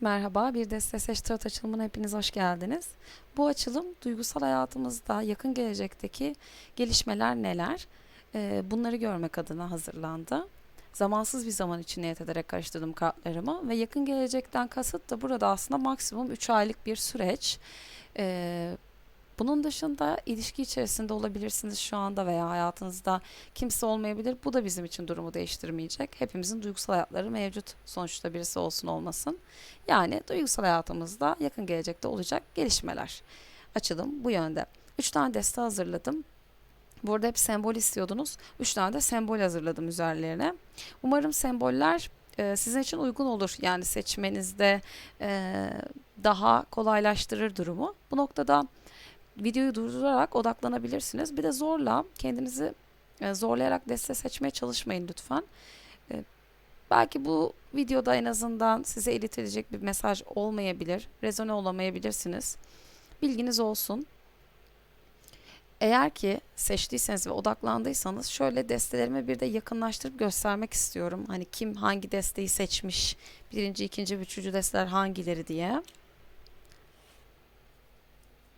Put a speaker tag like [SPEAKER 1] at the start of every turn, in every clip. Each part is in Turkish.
[SPEAKER 1] Merhaba, bir Deste Seç Tarot açılımına hepiniz hoş geldiniz. Bu açılım duygusal hayatımızda yakın gelecekteki gelişmeler neler? Ee, bunları görmek adına hazırlandı. Zamansız bir zaman için niyet ederek karıştırdım kartlarımı ve yakın gelecekten kasıt da burada aslında maksimum 3 aylık bir süreç. Bunun dışında ilişki içerisinde olabilirsiniz şu anda veya hayatınızda kimse olmayabilir. Bu da bizim için durumu değiştirmeyecek. Hepimizin duygusal hayatları mevcut. Sonuçta birisi olsun olmasın. Yani duygusal hayatımızda yakın gelecekte olacak gelişmeler. Açılım bu yönde. Üç tane deste hazırladım. Burada hep sembol istiyordunuz. Üç tane de sembol hazırladım üzerlerine. Umarım semboller e, sizin için uygun olur. Yani seçmenizde e, daha kolaylaştırır durumu. Bu noktada videoyu durdurarak odaklanabilirsiniz. Bir de zorla kendinizi e, zorlayarak deste seçmeye çalışmayın lütfen. E, belki bu videoda en azından size iletilecek bir mesaj olmayabilir, rezone olamayabilirsiniz. Bilginiz olsun. Eğer ki seçtiyseniz ve odaklandıysanız şöyle destelerimi bir de yakınlaştırıp göstermek istiyorum. Hani kim hangi desteği seçmiş, birinci, ikinci, üçüncü desteler hangileri diye.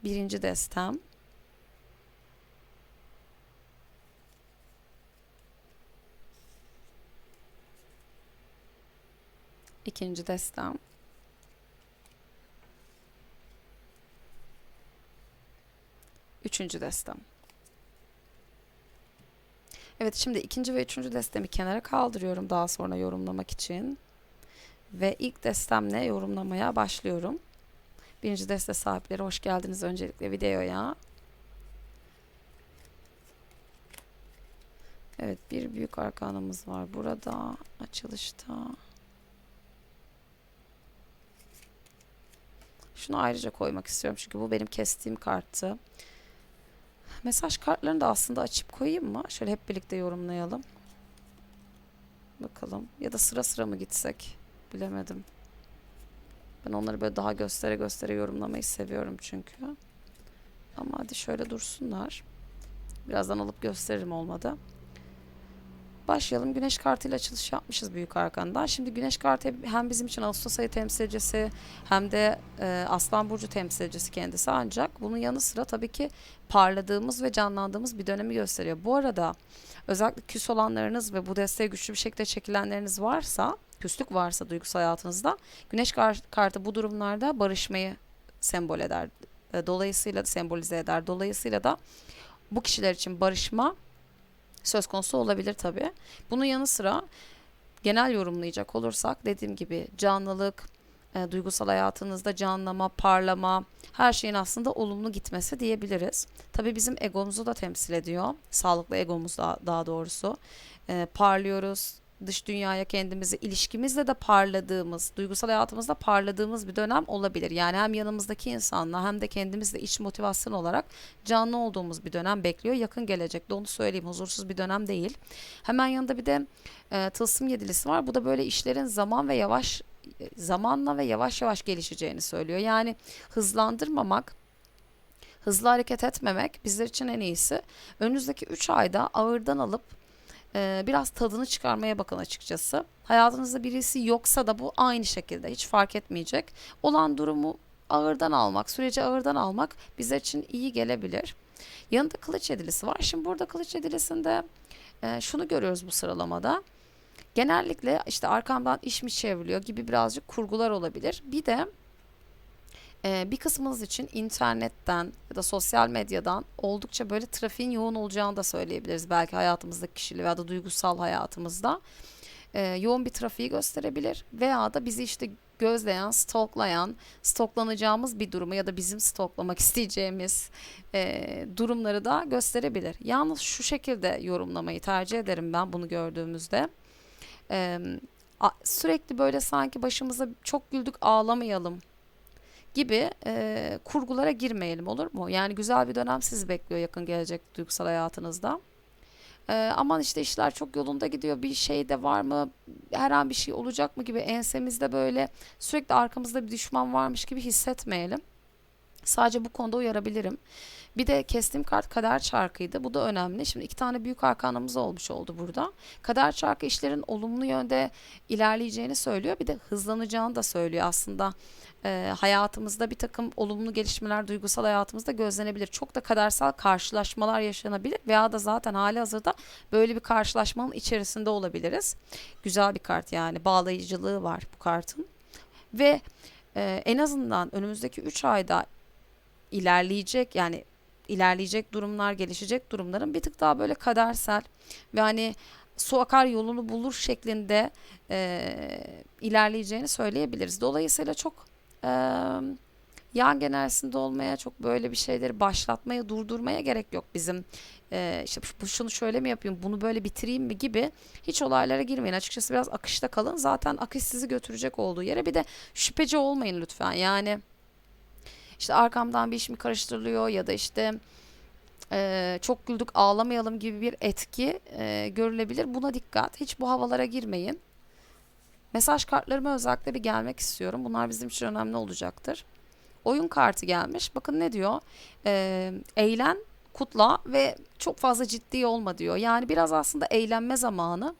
[SPEAKER 1] Birinci destem. İkinci destem. Üçüncü destem. Evet şimdi ikinci ve üçüncü destemi kenara kaldırıyorum daha sonra yorumlamak için. Ve ilk destemle yorumlamaya başlıyorum. Birinci deste sahipleri hoş geldiniz öncelikle videoya. Evet bir büyük arkanımız var burada açılışta. Şunu ayrıca koymak istiyorum çünkü bu benim kestiğim kartı. Mesaj kartlarını da aslında açıp koyayım mı? Şöyle hep birlikte yorumlayalım. Bakalım. Ya da sıra sıra mı gitsek? Bilemedim. Ben onları böyle daha göstere göstere yorumlamayı seviyorum çünkü. Ama hadi şöyle dursunlar. Birazdan alıp gösteririm olmadı. Başlayalım. Güneş kartıyla açılış yapmışız büyük arkandan. Şimdi güneş kartı hem bizim için Ağustos ayı temsilcisi hem de e, Aslan Burcu temsilcisi kendisi ancak bunun yanı sıra tabii ki parladığımız ve canlandığımız bir dönemi gösteriyor. Bu arada özellikle küs olanlarınız ve bu desteğe güçlü bir şekilde çekilenleriniz varsa, küslük varsa duygusal hayatınızda güneş kar kartı bu durumlarda barışmayı sembol eder. E, dolayısıyla sembolize eder. Dolayısıyla da bu kişiler için barışma söz konusu olabilir tabii. Bunun yanı sıra genel yorumlayacak olursak dediğim gibi canlılık, e, duygusal hayatınızda canlama, parlama, her şeyin aslında olumlu gitmesi diyebiliriz. Tabii bizim egomuzu da temsil ediyor. Sağlıklı egomuz da, daha doğrusu. E, parlıyoruz, dış dünyaya kendimizi ilişkimizle de parladığımız, duygusal hayatımızda parladığımız bir dönem olabilir. Yani hem yanımızdaki insanla hem de kendimizle iç motivasyon olarak canlı olduğumuz bir dönem bekliyor. Yakın gelecekte onu söyleyeyim huzursuz bir dönem değil. Hemen yanında bir de e, tılsım yedilisi var. Bu da böyle işlerin zaman ve yavaş zamanla ve yavaş yavaş gelişeceğini söylüyor. Yani hızlandırmamak hızlı hareket etmemek bizler için en iyisi. Önümüzdeki 3 ayda ağırdan alıp e, biraz tadını çıkarmaya bakın açıkçası. Hayatınızda birisi yoksa da bu aynı şekilde hiç fark etmeyecek. Olan durumu ağırdan almak, süreci ağırdan almak bizler için iyi gelebilir. Yanında kılıç yedilisi var. Şimdi burada kılıç yedilisinde e, şunu görüyoruz bu sıralamada. Genellikle işte arkamdan iş mi çevriliyor gibi birazcık kurgular olabilir. Bir de e, bir kısmınız için internetten ya da sosyal medyadan oldukça böyle trafiğin yoğun olacağını da söyleyebiliriz. Belki hayatımızdaki kişili veya da duygusal hayatımızda e, yoğun bir trafiği gösterebilir veya da bizi işte gözleyen, stalklayan, stoklanacağımız bir durumu ya da bizim stoklamak isteyeceğimiz e, durumları da gösterebilir. Yalnız şu şekilde yorumlamayı tercih ederim ben bunu gördüğümüzde. E, sürekli böyle sanki başımıza çok güldük ağlamayalım gibi e, kurgulara girmeyelim olur mu? Yani güzel bir dönem sizi bekliyor yakın gelecek duygusal hayatınızda. E, aman işte işler çok yolunda gidiyor bir şey de var mı her an bir şey olacak mı gibi ensemizde böyle sürekli arkamızda bir düşman varmış gibi hissetmeyelim. Sadece bu konuda uyarabilirim. Bir de kestiğim kart kader çarkıydı. Bu da önemli. Şimdi iki tane büyük arkanımız olmuş oldu burada. Kader çarkı işlerin olumlu yönde ilerleyeceğini söylüyor. Bir de hızlanacağını da söylüyor aslında. E, hayatımızda bir takım olumlu gelişmeler duygusal hayatımızda gözlenebilir. Çok da kadersel karşılaşmalar yaşanabilir veya da zaten hali hazırda böyle bir karşılaşmanın içerisinde olabiliriz. Güzel bir kart yani bağlayıcılığı var bu kartın. Ve e, en azından önümüzdeki 3 ayda ilerleyecek yani ilerleyecek durumlar, gelişecek durumların bir tık daha böyle kadersel ve hani su akar yolunu bulur şeklinde e, ilerleyeceğini söyleyebiliriz. Dolayısıyla çok e, yan enerjisinde olmaya, çok böyle bir şeyleri başlatmaya, durdurmaya gerek yok bizim. E, işte şunu şöyle mi yapayım, bunu böyle bitireyim mi gibi hiç olaylara girmeyin. Açıkçası biraz akışta kalın. Zaten akış sizi götürecek olduğu yere bir de şüpheci olmayın lütfen. Yani işte arkamdan bir iş mi karıştırılıyor ya da işte e, çok güldük ağlamayalım gibi bir etki e, görülebilir. Buna dikkat. Hiç bu havalara girmeyin. Mesaj kartlarıma özellikle bir gelmek istiyorum. Bunlar bizim için önemli olacaktır. Oyun kartı gelmiş. Bakın ne diyor? E, eğlen, kutla ve çok fazla ciddi olma diyor. Yani biraz aslında eğlenme zamanı.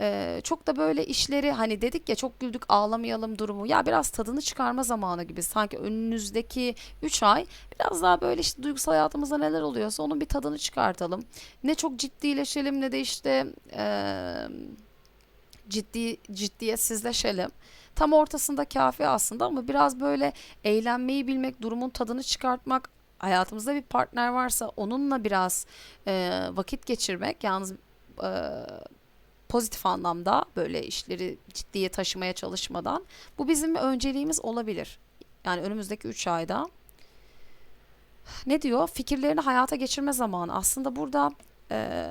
[SPEAKER 1] Ee, çok da böyle işleri hani dedik ya çok güldük ağlamayalım durumu ya biraz tadını çıkarma zamanı gibi sanki önünüzdeki 3 ay biraz daha böyle işte duygusal hayatımızda neler oluyorsa onun bir tadını çıkartalım. Ne çok ciddileşelim ne de işte e, ciddi ciddiyetsizleşelim. Tam ortasında kafi aslında ama biraz böyle eğlenmeyi bilmek, durumun tadını çıkartmak, hayatımızda bir partner varsa onunla biraz e, vakit geçirmek yalnız e, pozitif anlamda böyle işleri ciddiye taşımaya çalışmadan bu bizim önceliğimiz olabilir. Yani önümüzdeki 3 ayda ne diyor? Fikirlerini hayata geçirme zamanı. Aslında burada e,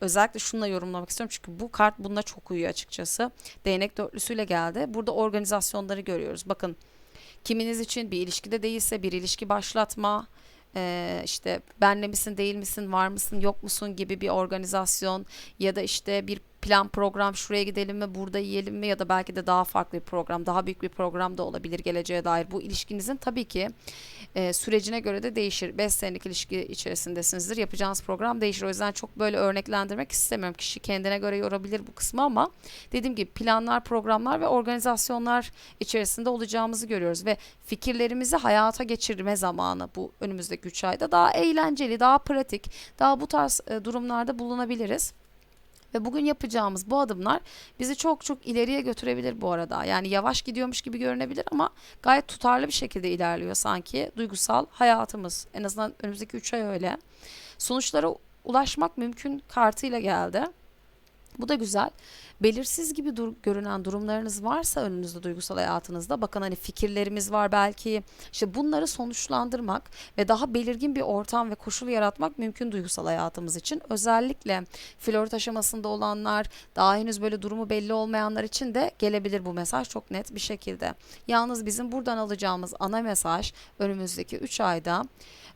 [SPEAKER 1] özellikle şunla yorumlamak istiyorum çünkü bu kart bununla çok uyuyor açıkçası. Değnek dörtlüsüyle geldi. Burada organizasyonları görüyoruz. Bakın kiminiz için bir ilişkide değilse bir ilişki başlatma, e, işte benle misin değil misin var mısın yok musun gibi bir organizasyon ya da işte bir plan program şuraya gidelim mi burada yiyelim mi ya da belki de daha farklı bir program daha büyük bir program da olabilir geleceğe dair. Bu ilişkinizin tabii ki e, sürecine göre de değişir. 5 senelik ilişki içerisindesinizdir. Yapacağınız program değişir. O yüzden çok böyle örneklendirmek istemiyorum. Kişi kendine göre yorabilir bu kısmı ama dediğim gibi planlar programlar ve organizasyonlar içerisinde olacağımızı görüyoruz ve fikirlerimizi hayata geçirme zamanı bu önümüzdeki 3 ayda daha eğlenceli daha pratik daha bu tarz e, durumlarda bulunabiliriz. Ve bugün yapacağımız bu adımlar bizi çok çok ileriye götürebilir bu arada. Yani yavaş gidiyormuş gibi görünebilir ama gayet tutarlı bir şekilde ilerliyor sanki duygusal hayatımız. En azından önümüzdeki 3 ay öyle. Sonuçlara ulaşmak mümkün kartıyla geldi. Bu da güzel. Belirsiz gibi dur görünen durumlarınız varsa önünüzde duygusal hayatınızda bakın hani fikirlerimiz var belki işte bunları sonuçlandırmak ve daha belirgin bir ortam ve koşul yaratmak mümkün duygusal hayatımız için. Özellikle flört aşamasında olanlar daha henüz böyle durumu belli olmayanlar için de gelebilir bu mesaj çok net bir şekilde. Yalnız bizim buradan alacağımız ana mesaj önümüzdeki 3 ayda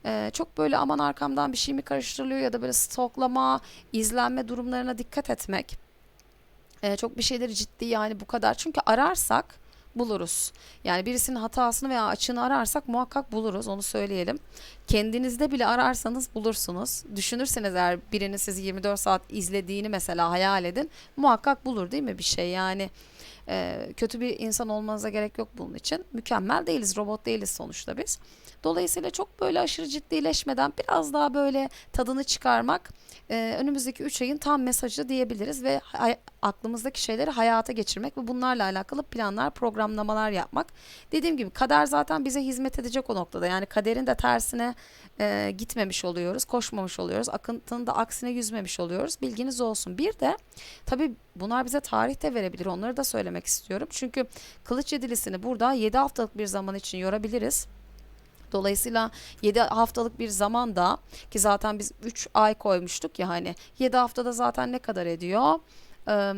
[SPEAKER 1] ee, çok böyle aman arkamdan bir şey mi karıştırılıyor ya da böyle stoklama, izlenme durumlarına dikkat etmek. Ee, çok bir şeyleri ciddi yani bu kadar. Çünkü ararsak buluruz. Yani birisinin hatasını veya açığını ararsak muhakkak buluruz onu söyleyelim. Kendinizde bile ararsanız bulursunuz. Düşünürseniz eğer birinin sizi 24 saat izlediğini mesela hayal edin muhakkak bulur değil mi bir şey yani. E, kötü bir insan olmanıza gerek yok bunun için. Mükemmel değiliz, robot değiliz sonuçta biz. Dolayısıyla çok böyle aşırı ciddileşmeden biraz daha böyle tadını çıkarmak e, önümüzdeki 3 ayın tam mesajı diyebiliriz ve aklımızdaki şeyleri hayata geçirmek ve bunlarla alakalı planlar, programlamalar yapmak. Dediğim gibi kader zaten bize hizmet edecek o noktada. Yani kaderin de tersine e, gitmemiş oluyoruz, koşmamış oluyoruz. Akıntının da aksine yüzmemiş oluyoruz. Bilginiz olsun. Bir de tabii bunlar bize tarih de verebilir. Onları da söylemek istiyorum. Çünkü kılıç yedilisini burada 7 haftalık bir zaman için yorabiliriz. Dolayısıyla 7 haftalık bir zamanda ki zaten biz 3 ay koymuştuk ya hani 7 haftada zaten ne kadar ediyor? Ee,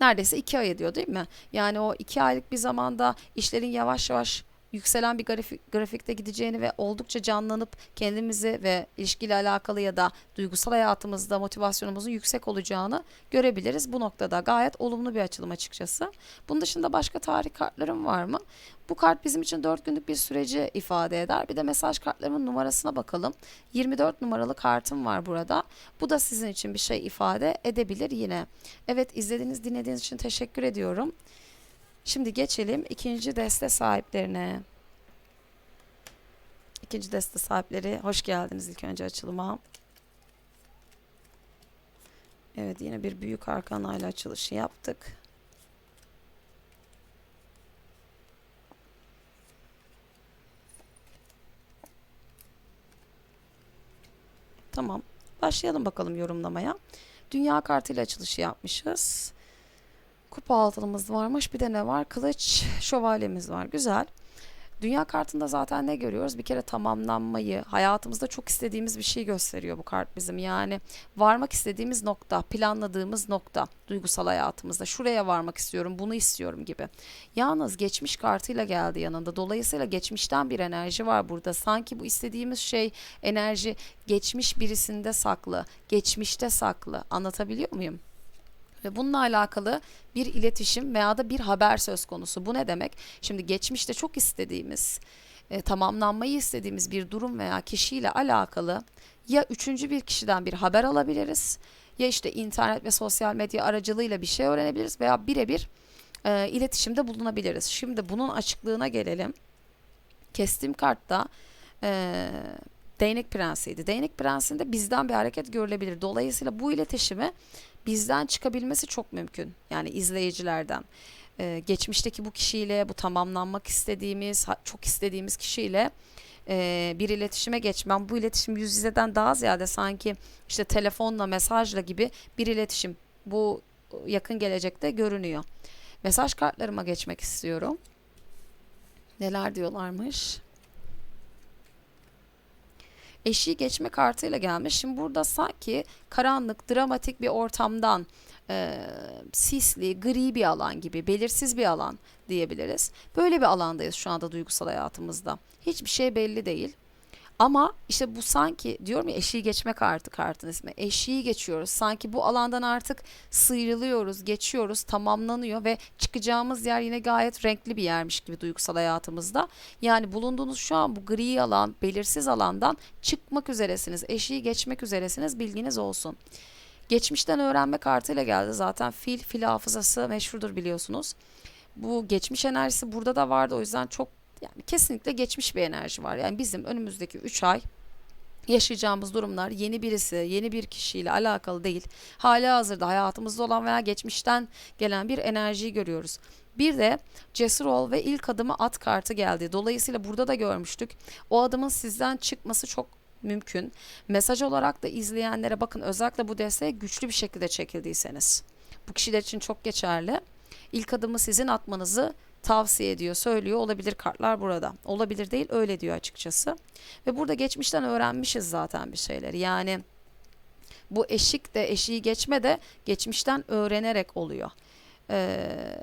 [SPEAKER 1] neredeyse 2 ay ediyor değil mi? Yani o 2 aylık bir zamanda işlerin yavaş yavaş yükselen bir grafik, grafikte gideceğini ve oldukça canlanıp kendimizi ve ilişkiyle alakalı ya da duygusal hayatımızda motivasyonumuzun yüksek olacağını görebiliriz. Bu noktada gayet olumlu bir açılım açıkçası. Bunun dışında başka tarih kartlarım var mı? Bu kart bizim için 4 günlük bir süreci ifade eder. Bir de mesaj kartlarımın numarasına bakalım. 24 numaralı kartım var burada. Bu da sizin için bir şey ifade edebilir yine. Evet izlediğiniz dinlediğiniz için teşekkür ediyorum. Şimdi geçelim ikinci deste sahiplerine. İkinci deste sahipleri hoş geldiniz ilk önce açılıma. Evet yine bir büyük arkanayla açılışı yaptık. Tamam. Başlayalım bakalım yorumlamaya. Dünya kartıyla açılışı yapmışız. Kupa altınımız varmış. Bir de ne var? Kılıç şövalyemiz var. Güzel. Dünya kartında zaten ne görüyoruz? Bir kere tamamlanmayı, hayatımızda çok istediğimiz bir şey gösteriyor bu kart bizim. Yani varmak istediğimiz nokta, planladığımız nokta duygusal hayatımızda. Şuraya varmak istiyorum, bunu istiyorum gibi. Yalnız geçmiş kartıyla geldi yanında. Dolayısıyla geçmişten bir enerji var burada. Sanki bu istediğimiz şey, enerji geçmiş birisinde saklı, geçmişte saklı. Anlatabiliyor muyum? Ve bununla alakalı bir iletişim veya da bir haber söz konusu. Bu ne demek? Şimdi geçmişte çok istediğimiz, e, tamamlanmayı istediğimiz bir durum veya kişiyle alakalı ya üçüncü bir kişiden bir haber alabiliriz ya işte internet ve sosyal medya aracılığıyla bir şey öğrenebiliriz veya birebir e, iletişimde bulunabiliriz. Şimdi bunun açıklığına gelelim. Kestiğim kartta e, Değnek Prensi'ydi. Değnek Prensi'nde bizden bir hareket görülebilir. Dolayısıyla bu iletişimi bizden çıkabilmesi çok mümkün. Yani izleyicilerden. Ee, geçmişteki bu kişiyle, bu tamamlanmak istediğimiz, çok istediğimiz kişiyle e, bir iletişime geçmem. Bu iletişim yüz yüzeden daha ziyade sanki işte telefonla, mesajla gibi bir iletişim. Bu yakın gelecekte görünüyor. Mesaj kartlarıma geçmek istiyorum. Neler diyorlarmış? Eşiği geçme kartıyla gelmiş. Şimdi burada sanki karanlık, dramatik bir ortamdan e, sisli, gri bir alan gibi, belirsiz bir alan diyebiliriz. Böyle bir alandayız şu anda duygusal hayatımızda. Hiçbir şey belli değil. Ama işte bu sanki diyorum ya eşiği geçme kartı kartın ismi. Eşiği geçiyoruz. Sanki bu alandan artık sıyrılıyoruz, geçiyoruz, tamamlanıyor ve çıkacağımız yer yine gayet renkli bir yermiş gibi duygusal hayatımızda. Yani bulunduğunuz şu an bu gri alan, belirsiz alandan çıkmak üzeresiniz. Eşiği geçmek üzeresiniz. Bilginiz olsun. Geçmişten öğrenme kartıyla geldi zaten. Fil, fil hafızası meşhurdur biliyorsunuz. Bu geçmiş enerjisi burada da vardı. O yüzden çok yani kesinlikle geçmiş bir enerji var. Yani bizim önümüzdeki 3 ay yaşayacağımız durumlar yeni birisi, yeni bir kişiyle alakalı değil. Hala hazırda hayatımızda olan veya geçmişten gelen bir enerjiyi görüyoruz. Bir de cesur ol ve ilk adımı at kartı geldi. Dolayısıyla burada da görmüştük. O adımın sizden çıkması çok mümkün. Mesaj olarak da izleyenlere bakın özellikle bu desteğe güçlü bir şekilde çekildiyseniz. Bu kişiler için çok geçerli. İlk adımı sizin atmanızı tavsiye ediyor, söylüyor. Olabilir kartlar burada. Olabilir değil öyle diyor açıkçası. Ve burada geçmişten öğrenmişiz zaten bir şeyleri. Yani bu eşik de eşiği geçme de geçmişten öğrenerek oluyor. Ee,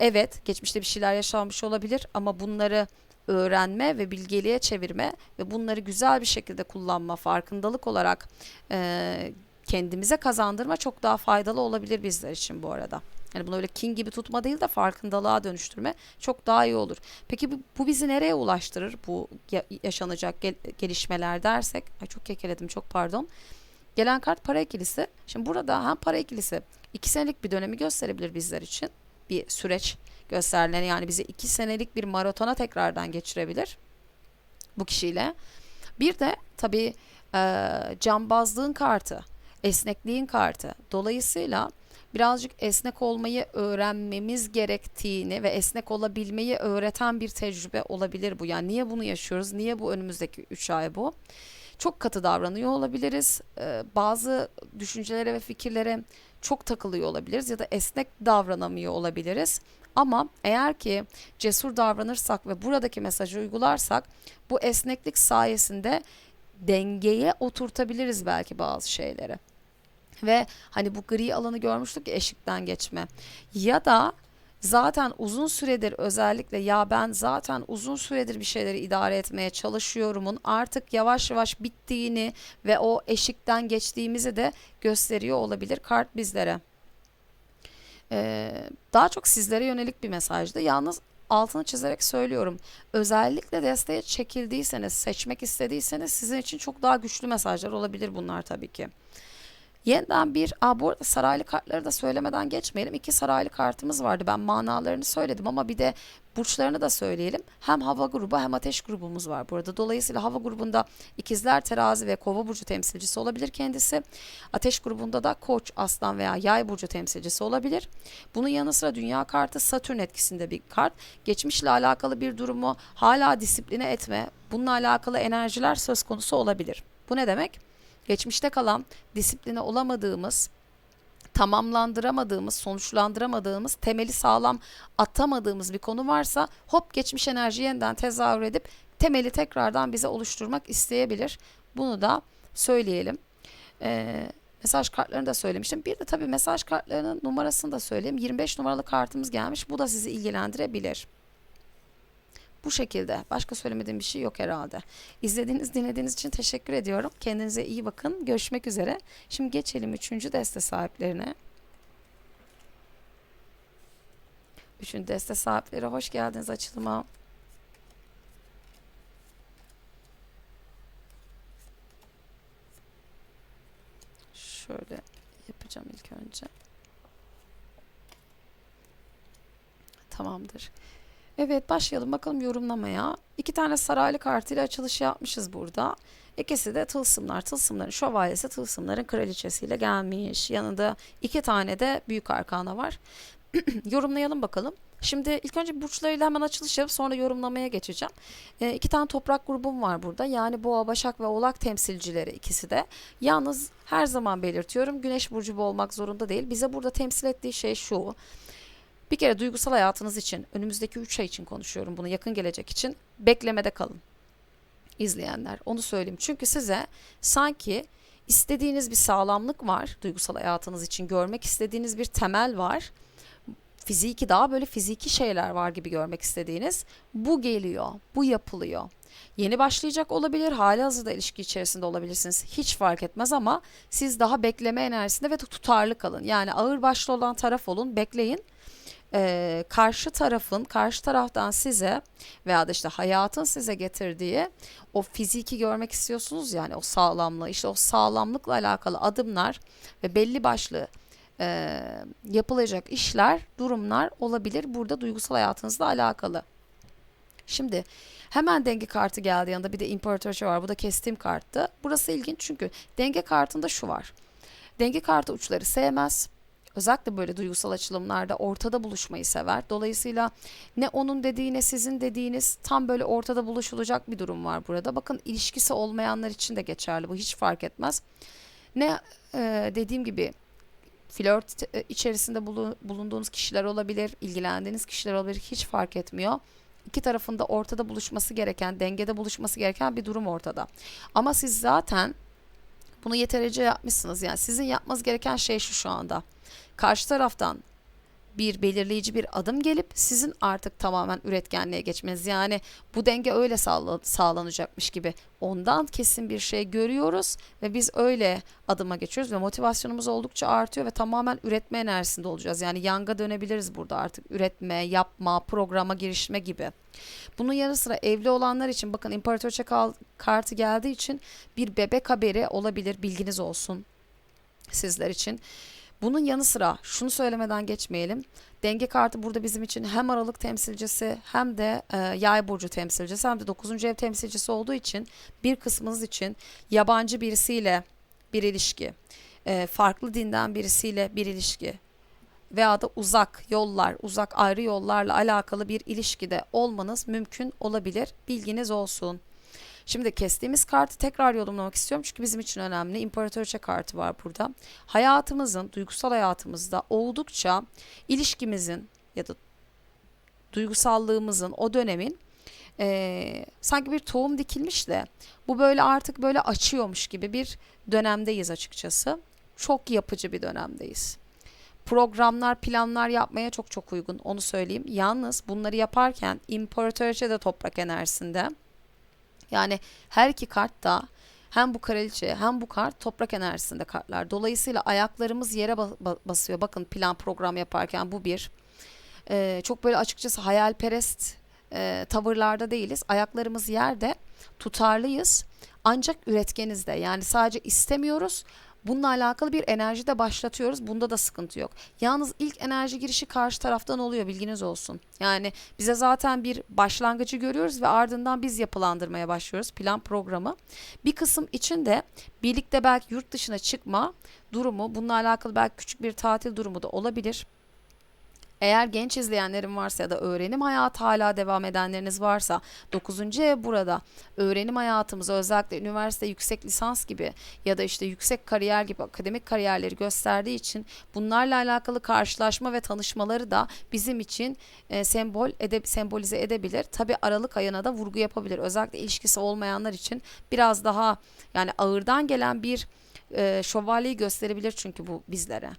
[SPEAKER 1] evet geçmişte bir şeyler yaşanmış olabilir ama bunları öğrenme ve bilgeliğe çevirme ve bunları güzel bir şekilde kullanma, farkındalık olarak e, kendimize kazandırma çok daha faydalı olabilir bizler için bu arada. Yani bunu öyle king gibi tutma değil de farkındalığa dönüştürme çok daha iyi olur. Peki bu, bizi nereye ulaştırır bu yaşanacak gel, gelişmeler dersek? Ay çok kekeledim çok pardon. Gelen kart para ikilisi. Şimdi burada hem para ikilisi iki senelik bir dönemi gösterebilir bizler için. Bir süreç gösterilen yani bizi iki senelik bir maratona tekrardan geçirebilir bu kişiyle. Bir de tabii e, cambazlığın kartı, esnekliğin kartı. Dolayısıyla birazcık esnek olmayı öğrenmemiz gerektiğini ve esnek olabilmeyi öğreten bir tecrübe olabilir bu. Yani niye bunu yaşıyoruz? Niye bu önümüzdeki 3 ay bu? Çok katı davranıyor olabiliriz. Ee, bazı düşüncelere ve fikirlere çok takılıyor olabiliriz ya da esnek davranamıyor olabiliriz. Ama eğer ki cesur davranırsak ve buradaki mesajı uygularsak bu esneklik sayesinde dengeye oturtabiliriz belki bazı şeyleri. Ve hani bu gri alanı görmüştük ya eşikten geçme. Ya da zaten uzun süredir özellikle ya ben zaten uzun süredir bir şeyleri idare etmeye çalışıyorumun artık yavaş yavaş bittiğini ve o eşikten geçtiğimizi de gösteriyor olabilir kart bizlere. Ee, daha çok sizlere yönelik bir mesajdı. Yalnız altını çizerek söylüyorum. Özellikle desteğe çekildiyseniz, seçmek istediyseniz sizin için çok daha güçlü mesajlar olabilir bunlar tabii ki. Yeniden bir, aa bu arada saraylı kartları da söylemeden geçmeyelim. İki saraylı kartımız vardı. Ben manalarını söyledim ama bir de burçlarını da söyleyelim. Hem hava grubu hem ateş grubumuz var burada. Dolayısıyla hava grubunda ikizler, terazi ve kova burcu temsilcisi olabilir kendisi. Ateş grubunda da koç, aslan veya yay burcu temsilcisi olabilir. Bunun yanı sıra dünya kartı satürn etkisinde bir kart. Geçmişle alakalı bir durumu hala disipline etme, bununla alakalı enerjiler söz konusu olabilir. Bu ne demek? Geçmişte kalan disipline olamadığımız, tamamlandıramadığımız, sonuçlandıramadığımız, temeli sağlam atamadığımız bir konu varsa hop geçmiş enerji yeniden tezahür edip temeli tekrardan bize oluşturmak isteyebilir. Bunu da söyleyelim. Ee, mesaj kartlarını da söylemiştim. Bir de tabii mesaj kartlarının numarasını da söyleyeyim. 25 numaralı kartımız gelmiş. Bu da sizi ilgilendirebilir. Bu şekilde. Başka söylemediğim bir şey yok herhalde. İzlediğiniz, dinlediğiniz için teşekkür ediyorum. Kendinize iyi bakın. Görüşmek üzere. Şimdi geçelim üçüncü deste sahiplerine. Üçüncü deste sahipleri hoş geldiniz açılıma. Şöyle yapacağım ilk önce. Tamamdır. Evet başlayalım bakalım yorumlamaya. İki tane saraylı kartıyla açılış yapmışız burada. İkisi de tılsımlar. Tılsımların şövalyesi tılsımların kraliçesiyle gelmiş. Yanında iki tane de büyük arkana var. Yorumlayalım bakalım. Şimdi ilk önce burçlarıyla hemen açılış yapıp sonra yorumlamaya geçeceğim. E, iki tane toprak grubum var burada. Yani boğa, başak ve oğlak temsilcileri ikisi de. Yalnız her zaman belirtiyorum güneş burcu bu olmak zorunda değil. Bize burada temsil ettiği şey şu. Bir kere duygusal hayatınız için, önümüzdeki 3 ay için konuşuyorum bunu, yakın gelecek için beklemede kalın. İzleyenler, onu söyleyeyim. Çünkü size sanki istediğiniz bir sağlamlık var duygusal hayatınız için, görmek istediğiniz bir temel var. Fiziki daha böyle fiziki şeyler var gibi görmek istediğiniz. Bu geliyor, bu yapılıyor. Yeni başlayacak olabilir, hali hazırda ilişki içerisinde olabilirsiniz. Hiç fark etmez ama siz daha bekleme enerjisinde ve tutarlı kalın. Yani ağır başlı olan taraf olun, bekleyin e, karşı tarafın karşı taraftan size veya da işte hayatın size getirdiği o fiziki görmek istiyorsunuz yani o sağlamlığı işte o sağlamlıkla alakalı adımlar ve belli başlı e, yapılacak işler durumlar olabilir burada duygusal hayatınızla alakalı. Şimdi hemen denge kartı geldi yanında bir de imparatorça var bu da kestiğim karttı. Burası ilginç çünkü denge kartında şu var. Denge kartı uçları sevmez Özellikle böyle duygusal açılımlarda ortada buluşmayı sever. Dolayısıyla ne onun dediği ne sizin dediğiniz tam böyle ortada buluşulacak bir durum var burada. Bakın ilişkisi olmayanlar için de geçerli bu hiç fark etmez. Ne e, dediğim gibi flört e, içerisinde bulunduğunuz kişiler olabilir, ilgilendiğiniz kişiler olabilir hiç fark etmiyor. İki tarafında ortada buluşması gereken, dengede buluşması gereken bir durum ortada. Ama siz zaten bunu yeterince yapmışsınız. Yani sizin yapmanız gereken şey şu şu anda karşı taraftan bir belirleyici bir adım gelip sizin artık tamamen üretkenliğe geçmeniz. Yani bu denge öyle sağla, sağlanacakmış gibi ondan kesin bir şey görüyoruz ve biz öyle adıma geçiyoruz ve motivasyonumuz oldukça artıyor ve tamamen üretme enerjisinde olacağız. Yani yanga dönebiliriz burada artık üretme, yapma, programa girişme gibi. Bunun yanı sıra evli olanlar için bakın İmparatorça kartı geldiği için bir bebek haberi olabilir bilginiz olsun sizler için. Bunun yanı sıra şunu söylemeden geçmeyelim. Denge kartı burada bizim için hem aralık temsilcisi hem de e, yay burcu temsilcisi hem de 9. ev temsilcisi olduğu için bir kısmınız için yabancı birisiyle bir ilişki, e, farklı dinden birisiyle bir ilişki veya da uzak yollar, uzak ayrı yollarla alakalı bir ilişkide olmanız mümkün olabilir. Bilginiz olsun. Şimdi kestiğimiz kartı tekrar yorumlamak istiyorum çünkü bizim için önemli. İmparatoriçe kartı var burada. Hayatımızın, duygusal hayatımızda oldukça ilişkimizin ya da duygusallığımızın o dönemin e, sanki bir tohum dikilmiş de bu böyle artık böyle açıyormuş gibi bir dönemdeyiz açıkçası. Çok yapıcı bir dönemdeyiz. programlar, planlar yapmaya çok çok uygun. Onu söyleyeyim. Yalnız bunları yaparken imparatoriçe de toprak enerjisinde. Yani her iki kart da hem bu kraliçe hem bu kart toprak enerjisinde kartlar. Dolayısıyla ayaklarımız yere basıyor. Bakın plan program yaparken bu bir. Ee, çok böyle açıkçası hayalperest e, tavırlarda değiliz. Ayaklarımız yerde tutarlıyız. Ancak üretkeniz de yani sadece istemiyoruz Bununla alakalı bir enerji de başlatıyoruz. Bunda da sıkıntı yok. Yalnız ilk enerji girişi karşı taraftan oluyor bilginiz olsun. Yani bize zaten bir başlangıcı görüyoruz ve ardından biz yapılandırmaya başlıyoruz plan programı. Bir kısım için de birlikte belki yurt dışına çıkma durumu bununla alakalı belki küçük bir tatil durumu da olabilir. Eğer genç izleyenlerim varsa ya da öğrenim hayatı hala devam edenleriniz varsa 9. ev burada öğrenim hayatımızı özellikle üniversite yüksek lisans gibi ya da işte yüksek kariyer gibi akademik kariyerleri gösterdiği için bunlarla alakalı karşılaşma ve tanışmaları da bizim için e, sembol ede, sembolize edebilir. Tabi Aralık ayına da vurgu yapabilir. Özellikle ilişkisi olmayanlar için biraz daha yani ağırdan gelen bir e, şövalyeyi gösterebilir çünkü bu bizlere.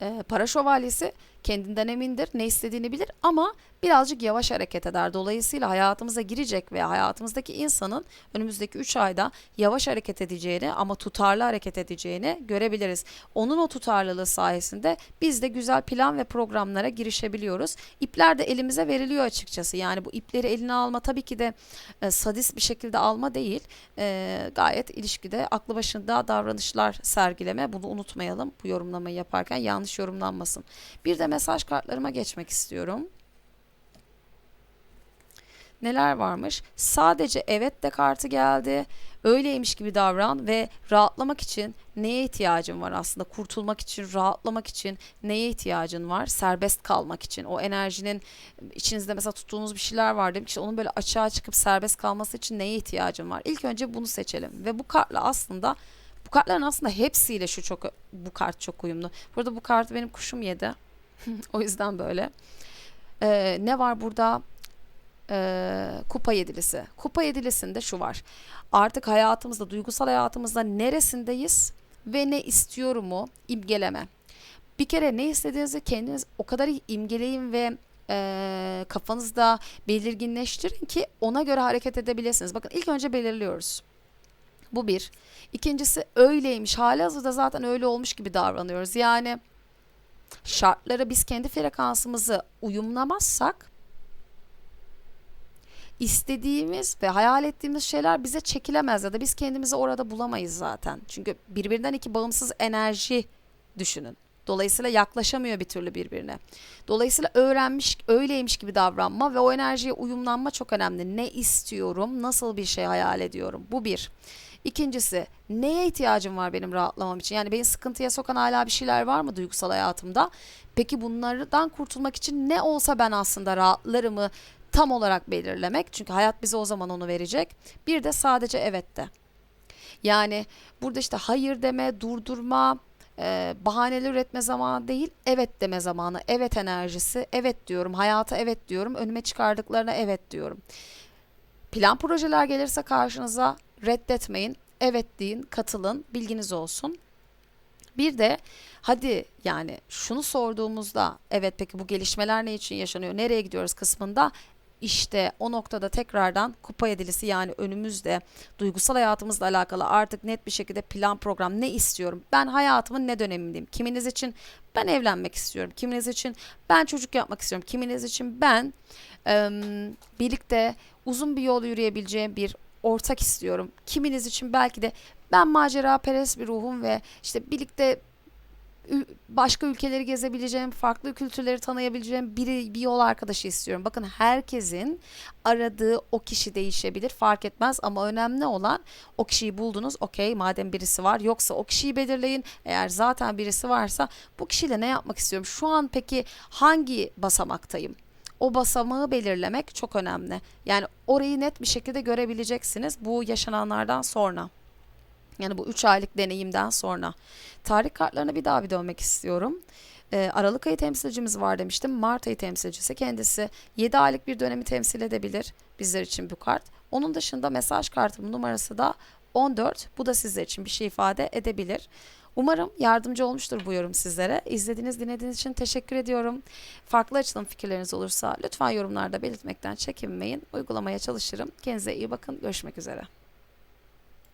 [SPEAKER 1] E, para şövalyesi kendinden emindir, ne istediğini bilir ama birazcık yavaş hareket eder. Dolayısıyla hayatımıza girecek veya hayatımızdaki insanın önümüzdeki 3 ayda yavaş hareket edeceğini ama tutarlı hareket edeceğini görebiliriz. Onun o tutarlılığı sayesinde biz de güzel plan ve programlara girişebiliyoruz. İpler de elimize veriliyor açıkçası. Yani bu ipleri eline alma tabii ki de e, sadist bir şekilde alma değil. E, gayet ilişkide aklı başında davranışlar sergileme. Bunu unutmayalım bu yorumlamayı yaparken yanlış yorumlanmasın. Bir de mesaj kartlarıma geçmek istiyorum. Neler varmış? Sadece evet de kartı geldi. Öyleymiş gibi davran ve rahatlamak için neye ihtiyacın var aslında? Kurtulmak için, rahatlamak için neye ihtiyacın var? Serbest kalmak için. O enerjinin içinizde mesela tuttuğunuz bir şeyler var demek işte onun böyle açığa çıkıp serbest kalması için neye ihtiyacın var? İlk önce bunu seçelim ve bu kartla aslında bu kartların aslında hepsiyle şu çok bu kart çok uyumlu. Burada bu kartı benim kuşum yedi. o yüzden böyle. Ee, ne var burada? Ee, kupa yedilisi. Kupa yedilisinde şu var. Artık hayatımızda, duygusal hayatımızda neresindeyiz ve ne istiyorumu imgeleme. Bir kere ne istediğinizi kendiniz o kadar imgeleyin ve e, kafanızda belirginleştirin ki ona göre hareket edebilirsiniz. Bakın ilk önce belirliyoruz. Bu bir. İkincisi öyleymiş. Hali hazırda zaten öyle olmuş gibi davranıyoruz. Yani şartlara biz kendi frekansımızı uyumlamazsak istediğimiz ve hayal ettiğimiz şeyler bize çekilemez ya da biz kendimizi orada bulamayız zaten. Çünkü birbirinden iki bağımsız enerji düşünün. Dolayısıyla yaklaşamıyor bir türlü birbirine. Dolayısıyla öğrenmiş, öyleymiş gibi davranma ve o enerjiye uyumlanma çok önemli. Ne istiyorum, nasıl bir şey hayal ediyorum? Bu bir. İkincisi neye ihtiyacım var benim rahatlamam için? Yani beni sıkıntıya sokan hala bir şeyler var mı duygusal hayatımda? Peki bunlardan kurtulmak için ne olsa ben aslında rahatlarımı tam olarak belirlemek. Çünkü hayat bize o zaman onu verecek. Bir de sadece evet de. Yani burada işte hayır deme, durdurma, e, bahaneler üretme zamanı değil, evet deme zamanı, evet enerjisi, evet diyorum, hayata evet diyorum, önüme çıkardıklarına evet diyorum. Plan projeler gelirse karşınıza reddetmeyin. Evet deyin, katılın, bilginiz olsun. Bir de hadi yani şunu sorduğumuzda evet peki bu gelişmeler ne için yaşanıyor, nereye gidiyoruz kısmında işte o noktada tekrardan kupa edilisi yani önümüzde duygusal hayatımızla alakalı artık net bir şekilde plan program ne istiyorum? Ben hayatımın ne dönemindeyim? Kiminiz için ben evlenmek istiyorum. Kiminiz için ben çocuk yapmak istiyorum. Kiminiz için ben e, birlikte uzun bir yol yürüyebileceğim bir ortak istiyorum. Kiminiz için belki de ben macera perest bir ruhum ve işte birlikte başka ülkeleri gezebileceğim, farklı kültürleri tanıyabileceğim biri, bir yol arkadaşı istiyorum. Bakın herkesin aradığı o kişi değişebilir fark etmez ama önemli olan o kişiyi buldunuz okey madem birisi var yoksa o kişiyi belirleyin eğer zaten birisi varsa bu kişiyle ne yapmak istiyorum şu an peki hangi basamaktayım o basamağı belirlemek çok önemli. Yani orayı net bir şekilde görebileceksiniz bu yaşananlardan sonra. Yani bu 3 aylık deneyimden sonra. Tarih kartlarına bir daha bir dönmek istiyorum. Ee, Aralık ayı temsilcimiz var demiştim. Mart ayı temsilcisi kendisi 7 aylık bir dönemi temsil edebilir bizler için bu kart. Onun dışında mesaj kartımın numarası da 14. Bu da sizler için bir şey ifade edebilir. Umarım yardımcı olmuştur bu yorum sizlere. İzlediğiniz, dinlediğiniz için teşekkür ediyorum. Farklı açılım fikirleriniz olursa lütfen yorumlarda belirtmekten çekinmeyin. Uygulamaya çalışırım. Kendinize iyi bakın. Görüşmek üzere.